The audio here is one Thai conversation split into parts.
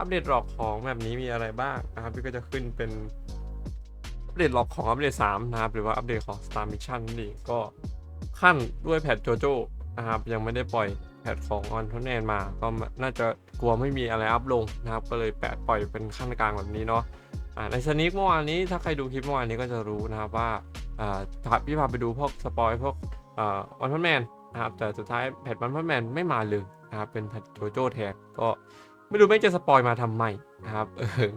อัปเดตหลอกของแบบนี้มีอะไรบ้างนะครับพี่ก็จะขึ้นเป็นอัปเดตหลอกของอัปเดต3นะครับหรือว่าอัปเดตของ Star Mission นี่นเองก็ขั้นด้วยแพทโจโจนะครับยังไม่ได้ปล่อยแพทของออนทอนแนนมา ก็น่าจะกลัวไม่มีอะไรอัพลงนะครับ ก็เลยแปะปล่อยเป็นขั้นกลางแบบนี้เนาะในสนิกเมื่อวานนี้ถ้าใครดูคลิปเมื่อวานนี้ก็จะรู้นะครับว่าอ่าพี่พาไปดูพวกสปอยพวกอ่าออนทนแมนนะครับแต่สุดท้ายแพทออนทนแมนไม่มาเลยนะครับเป็นแพทโจโจแทนก็ ไม่รู้แม่งจะสปอยมาทำไมนะครับ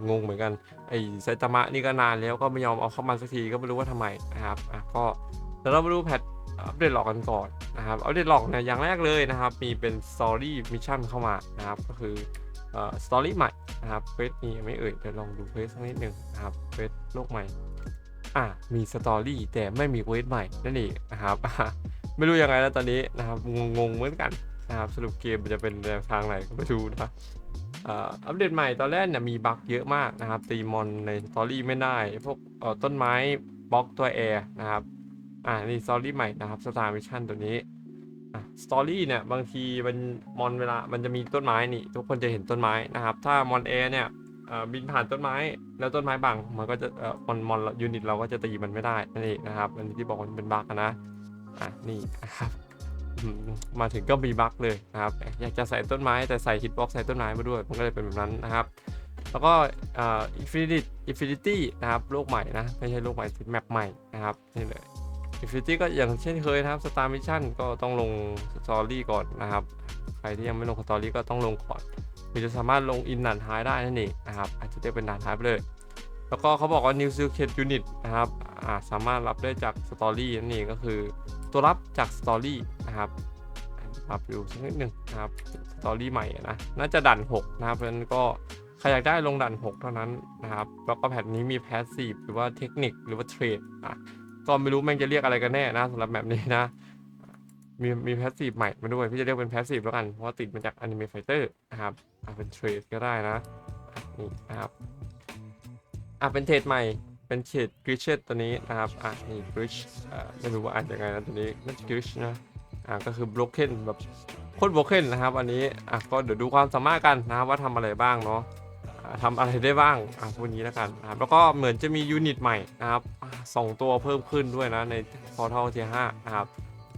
งงเหมือนกันไอ้ไซตามะนี่ก็นานแล้วก็ไม่ยอมเอาเข้ามาสักทีก็ไม่รู้ว่าทำไมนะครับอะก็เดี๋ยวเรามาดูแพทอัปเดตหลอกกันก่อนนะครับอัปเดตหลอกเนี่ยอย่างแรกเลยนะครับ มีเป็นสตอรี่มิชชั่นเข้ามานะครับ ก็คือสตอรี่ใหม่นะครับเฟสนี้ไม่เอ่ยเดี๋ยวลองดูเฟสสักนิดหนึ่งนะครับเฟสโลกใหม่อะมีสตอรี่แต่ไม่มีเวสใหม่นั่นเองนะครับไม่รู้ยังไงแล้วตอนนี้นะครับงงๆเหมือนกันนะครับสรุปเกมมันจะเป็นแนวทางไหนก็ไม่รู้นะ อัปเดตใหม่ตอนแรกเนี่ยมีบั๊กเยอะมากนะครับ ตีมอนในสตอรี่ไม่ได้ พวกต้นไม้บล็อกตัวแอร์นะครับ อ่า นี่สตอรี่ใหม่นะครับสตาร์มิชชั่นตัวนี้อะสตอรี่เนี่ยบางทีมันมอนเวลามันจะมีต้นไม้นี่ทุกคนจะเห็นต้นไม้นะครับ ถ้ามอนแอร์เนี่ยบินผ่านต้นไม้ แล้วต้นไม้บังมันก็จะเอ่อมอนมอนยูนิตเราก็จะตีมันไม่ได้นั่นเองนะครับอันนี้ที่บอกมันเป็นบั๊กนะอะนี่นะครับ มาถึงก็มีบั๊กเลยนะครับ อยากจะใส่ต้นไม้แต่ใส่ฮิตบ็อกใส่ต้นไม้มาด้วย มันก็เลยเป็นแบบนั้นนะครับ แล้วก็อินฟินิตี้อินฟินิตี้นะครับโลกใหม่นะไม่ใช่โลกใหม่สิแมปใหม่นะครับนี่เลยอินฟินิตี้ก็อย่างเช่นเคยนะครับสตาร์มิชชั่นก็ต้องลงสตอรี่ก่อนนะครับใครที่ยังไม่ลงสตอรี่ก็ต้องลงก่อนคือจะสามารถลงอินด่านท้ายได้นั่นเองนะครับอาจจะเรียกเป็นด่านท้ายไปเลยแล้วก็เขาบอกว่า New Secret Unit นะครับสามารถรับได้จากสตอรี่นั่นเองก็คือ ตัวรับจากสตอรี่นะครับมาดูสักนิดหนึ่งนะครับสตอรี่ใหม่นะน่าจะดัน 6 นะครับเพราะฉะนั้นก็ใครอยากได้ลงดัน 6 เท่านั้นนะครับแล้วก็แพทนี้มีแพสซีฟหรือว่าเทคนิคหรือว่าเทรดอะก็ไม่รู้แม่งจะเรียกอะไรกันแน่นะสำหรับแบบนี้นะมีมีแพสซีฟใหม่มาด้วยพี่จะเรียกเป็นแพสซีฟแล้วกันเพราะว่าติดมาจากอนิเมะไฟเตอร์นะครับอะเป็นเทรดก็ได้นะอะนี่นะครับอะเป็นเทรดใหม่ เป็นเฉดกริชเชตตัวนี้นะครับ อะนี่กริชอ่าไม่รู้ว่าอ่านยังไงนะตัวนี้น่าจะกริชนะ อ่าก็คือ broken แบบโคตร broken นนะครับ อันนี้ อะก็เดี๋ยวดูความสามารถกันนะครับว่าทำอะไรบ้างเนาะอ่าทำอะไรได้บ้าง อะพวกนี้แล้วกันนะครับ แล้วก็เหมือนจะมียูนิตใหม่นะครับสองตัวเพิ่มขึ้นด้วยนะใน Portal Tier 5นะครับ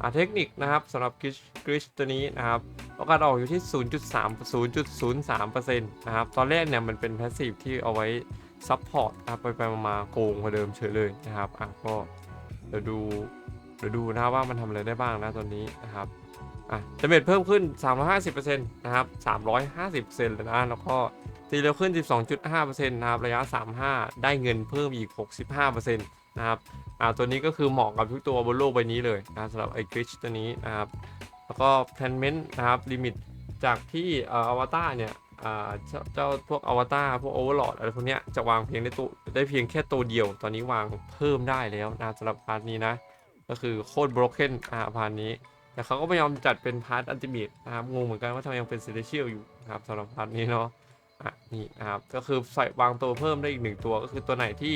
อ่าเทคนิคนะครับสำหรับกริชกริชตัวนี้นะครับโอกาสออกอยู่ที่ 0.3 0.03%นะครับ ตอนแรกเนี่ยมันเป็น passive ที่เอาไว้ ซัพพอร์ตนะครับไปไปมาโกงกว่าเดิมเฉยเลยนะครับอะก็เดี๋ยวดูเดี๋ยวดูนะว่ามันทำอะไรได้บ้างนะตัวนี้นะครับอะดาเมจเพิ่มขึ้น 350%นะครับ350%เลยนะแล้วก็ตีเร็วขึ้น 12.5%นะครับระยะ 35 ได้เงินเพิ่มอีก 65%นะครับอ่าตัวนี้ก็คือเหมาะกับทุกตัวบนโลกใบนี้เลยนะสำหรับไอ้กริชตัวนี้นะครับแล้วก็แพนเมนต์นะครับลิมิตจากที่อวตารเนี่ย เจ้าพวกอวตารพวกโอเวอร์ลอดอะไรพวกเนี้ยจะวางเพียงได้ตัวได้เพียงแค่ตัวเดียว ตอนนี้วางเพิ่มได้แล้วนะสำหรับพาร์ทนี้นะ ก็คือโคตร broken อ่าพาร์ทนี้ แต่เขาก็ไม่ยอมจัดเป็นพาร์ทอันติเมตนะครับงงเหมือนกันว่าทำไมยังเป็น celestial อยู่นะครับสำหรับพาร์ทนี้เนาะอะนี่นะครับก็คือใส่วางตัวเพิ่มได้อีกหนึ่งตัว ก็คือตัวไหนที่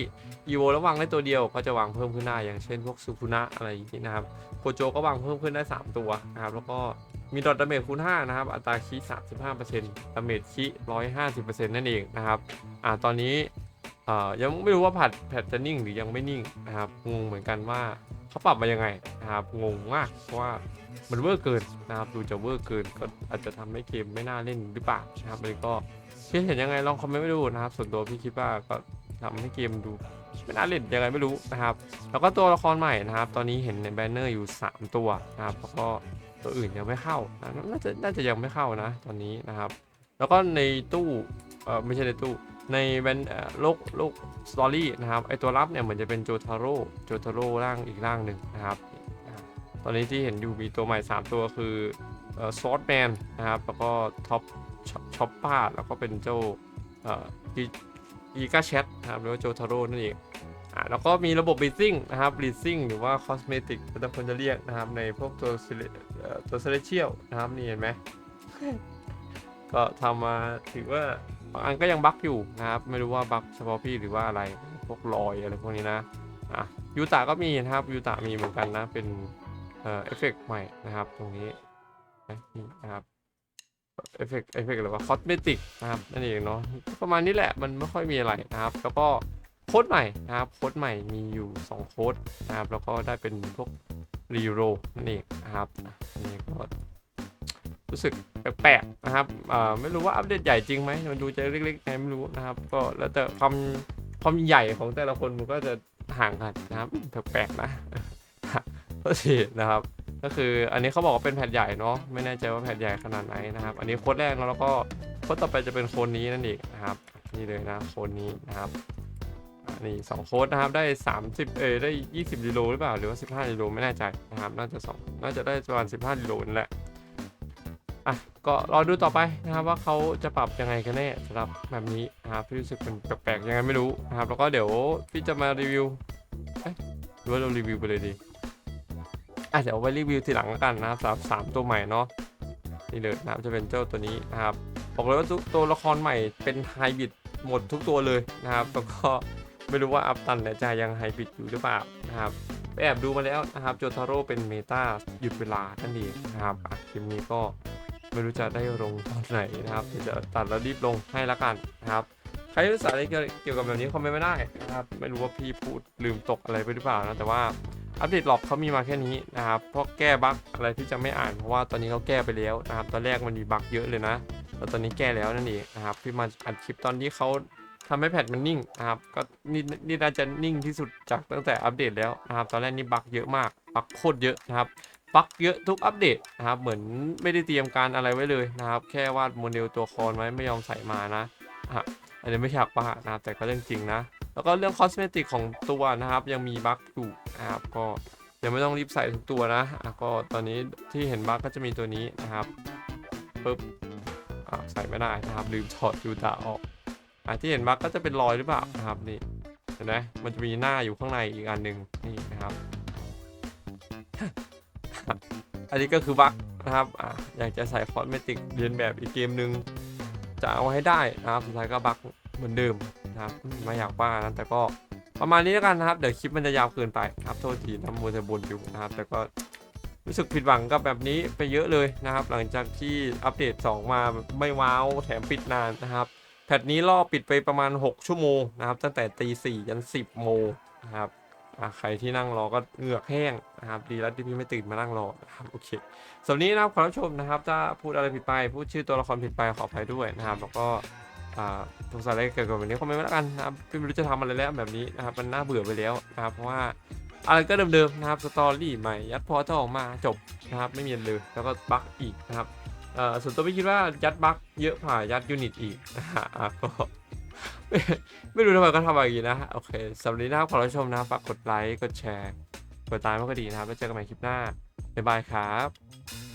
evo แล้ววางได้ตัวเดียวก็จะวางเพิ่มขึ้นได้อย่างเช่นพวกซูคุนะอะไรอย่างนี้นะครับโคโจก็วางเพิ่มขึ้นได้ 3 ตัวนะครับแล้วก็ มีดอทดาเมจคูณ5นะครับ อัตราคี35%ดาเมจคี150%นั่นเองนะครับอ่าตอนนี้เอ่อยังไม่รู้ว่าผัดแพทจะนิ่งหรือยังไม่นิ่งนะครับงงเหมือนกันว่าเขาปรับมายังไงนะครับงงมากเพราะว่ามันเวอร์เกินนะครับดูจะเวอร์เกินก็อาจจะทำให้เกมไม่น่าเล่นหรือเปล่านะครับเลยก็พี่เห็นยังไงลองคอมเมนต์ไม่ดูนะครับ ส่วนตัวพี่คิดว่าก็ทำให้เกมดูไม่น่าเล่นยังไงไม่รู้นะครับ แล้วก็ตัวละครใหม่นะครับ ตอนนี้เห็นในแบนเนอร์อยู่ 3 ตัวนะครับแล้วก็ ตัวอื่นยังไม่เข้านะน่าจะน่าจะยังไม่เข้านะตอนนี้นะครับ แล้วก็ในตู้เออไม่ใช่ในตู้ในแบนโลกโลกสตอรี่นะครับไอตัวรับเนี่ยเหมือนจะเป็นโจทาโร่โจทาโร่ร่างอีกร่างหนึ่งนะครับ ตอนนี้ที่เห็นอยู่มีตัวใหม่ 3 ตัวคือเอ่อซอสแมนนะครับแล้วก็ท็อปช็อปป้าแล้วก็เป็นเจ้าเอ่ออีกาแชทนะครับหรือว่าโจทาโร่นั่นเองาแล้วก็มีระบบ breathing นะครับ breathing หรือว่า cosmetic แต่คนจะเรียกนะครับในพวกตัวเตัว celestial นะครับนี่เห็นไหมก็ทำมาถือว่าบางอันก็ยังบั๊กอยู่นะครับ ไม่รู้ว่าบั๊กเฉพาะพี่หรือว่าอะไรพวกรอยอะไรพวกนี้นะอะยูตาก็มีนะครับยูตามีเหมือนกันนะเป็นเอ่อเอฟเฟกต์ใหม่นะครับ ตรงนี้นะนี่นะครับเอฟเฟกต์เอฟเฟกต์หรือว่าคอสเมติกนะครับนั่นเองเนาะประมาณนี้แหละมันไม่ค่อยมีอะไรนะครับ แล้วก็ โค้ดใหม่นะครับโค้ดใหม่มีอยู่ 2 โค้ดนะครับแล้วก็ได้เป็นพวกรีโรนั่นเองนะครับนนี้ก็รู้สึกแปลกๆนะครับอ่าไม่รู้ว่าอัปเดตใหญ่จริงไหมมันดูจะเล็กๆไงไม่รู้นะครับ ก็แล้วแต่ความความใหญ่ของแต่ละคนมันก็จะห่างกันนะครับแปลกๆนะก็สินะครับ ก็คืออันนี้เขาบอกว่าเป็นแผ่นใหญ่เนาะไม่แน่ใจว่าแผ่นใหญ่ขนาดไหนนะครับ อันนี้โค้ดแรกแล้วก็โค้ดต่อไปจะเป็นโค้ดนี้นั่นเองนะครับนี่เลยนะโค้ดนี้นะครับ นี่สองโค้ดนะครับได้ 30 เออได้ 20กิโลหรือเปล่า หรือว่า 15กิโลไม่แน่ใจนะครับ น่าจะสองน่าจะได้ประมาณ 15กิโลนั่นแหละอะก็รอดูต่อไปนะครับว่าเขาจะปรับยังไงกันแน่สำหรับแบบนี้นะครับพี่รู้สึกเป็นแปลกๆยังไงไม่รู้นะครับ แล้วก็เดี๋ยวพี่จะมารีวิวเอ๊ะหรือว่าเรารีวิวไปเลยดีอะเดี๋ยวไว้รีวิวทีหลังกันนะครับสำหรับสามตัวใหม่เนาะนี่เลยนะครับจะเป็นเจ้าตัวนี้นะครับบอกเลยว่าตัวละครใหม่เป็นไฮบริดหมดทุกตัวเลยนะครับแล้วก็ ไม่รู้ว่าอัพตันเนี่ยจะยังไฮบริดอยู่หรือเปล่านะครับไปแอบดูมาแล้วนะครับโจทาโร่เป็นเมตาหยุดเวลานั่นเองนะครับอะคลิปนี้ก็ไม่รู้จะได้ลงตอนไหนนะครับเดี๋ยวจะตัดแล้วรีบลงให้ละกันนะครับใครรู้สาอะไรเกี่ยวกับแบบนี้คอมเมนต์ไม่ได้นะครับไม่รู้ว่าพี่พูดลืมตกอะไรไปหรือเปล่านะแต่ว่าอัปเดตหลอกเขามีมาแค่นี้นะครับเพราะแก้บั๊กอะไรที่จะไม่อ่านเพราะว่าตอนนี้เขาแก้ไปแล้วนะครับตอนแรกมันมีบั๊กเยอะเลยนะแต่ตอนนี้แก้แล้วนั่นเองนะครับพี่มาอัดคลิปตอนที่เขา ทำให้แพทมันนิ่งนะครับ ก็นี่นี่น่าจะนิ่งที่สุดจากตั้งแต่อัปเดตแล้วนะครับ ตอนแรกนี่บั๊กเยอะมาก บั๊กโคตรเยอะนะครับ บั๊กเยอะทุกอัปเดตนะครับ เหมือนไม่ได้เตรียมการอะไรไว้เลยนะครับ แค่วาดโมเดลตัวละครไว้ไม่ยอมใส่มานะอะอันนี้ไม่อยากว่านะครับ แต่ก็เรื่องจริงนะ แล้วก็เรื่องคอสเมติกของตัวนะครับ ยังมีบั๊กอยู่นะครับ ก็ยังไม่ต้องรีบใส่ทุกตัวนะอะก็ตอนนี้ที่เห็นบั๊กก็จะมีตัวนี้นะครับปึ๊บอะใส่ไม่ได้นะครับ ลืมถอดยูตาออก อะที่เห็นบั๊กก็จะเป็นรอยหรือเปล่านะครับนี่เห็นไหมมันจะมีหน้าอยู่ข้างในอีกอันหนึ่งนี่นะครับ อันนี้ก็คือบั๊กนะครับอะอยากจะใส่คอสเมติกเรียนแบบอีกเกมหนึ่งจะเอาให้ได้นะครับสุดท้ายก็บั๊กเหมือนเดิมนะครับไม่อยากว่านะแต่ก็ประมาณนี้แล้วกันนะครับ เดี๋ยวคลิปมันจะยาวเกินไปครับโทษทีนะมัวแต่บนอยู่นะครับ แต่ก็รู้สึกผิดหวังกับแบบนี้ไปเยอะเลยนะครับ หลังจากที่อัปเดต 2 มาไม่ว้าวแถมปิดนานนะครับ แพทนี้ล่อปิดไปประมาณ 6 ชั่วโมงนะครับ ตั้งแต่ตีสี่ยัน 10 โมงนะครับใครที่นั่งรอก็เหงือกแห้งนะครับ ดีแล้วที่พี่ไม่ตื่นมานั่งรอนะครับโอเคสำหรับนี้นะครับขอรับชมนะครับ ถ้าพูดอะไรผิดไป พูดชื่อตัวละครผิดไปขออภัยด้วยนะครับ แล้วก็อ่าสงสัยอะไรเกี่ยวกับแบบนี้คอมเมนต์มาแล้วกันนะครับพี่ไม่รู้จะทำอะไรแล้วแบบนี้นะครับ มันน่าเบื่อไปแล้วนะครับ เพราะว่าอะไรก็เดิมๆนะครับสตอรี่ใหม่ยัดพอเจ้าออกมาจบนะครับไม่มีเลยแล้วก็บั๊กอีกนะครับ เอ่อส่วนตัวไม่คิดว่ายัดบัคเยอะผ่ายัดยูนิตอีกนะฮะก็ไม่รู้ทำไมก็ทำแบบนี้นะ โอเคสำหรับวันนี้นะครับขอรับชมนะฝากกดไลค์ กดแชร์ กดตามก็ดีนะครับ แล้วเจอกันใหม่คลิปหน้า บ๊ายบายครับ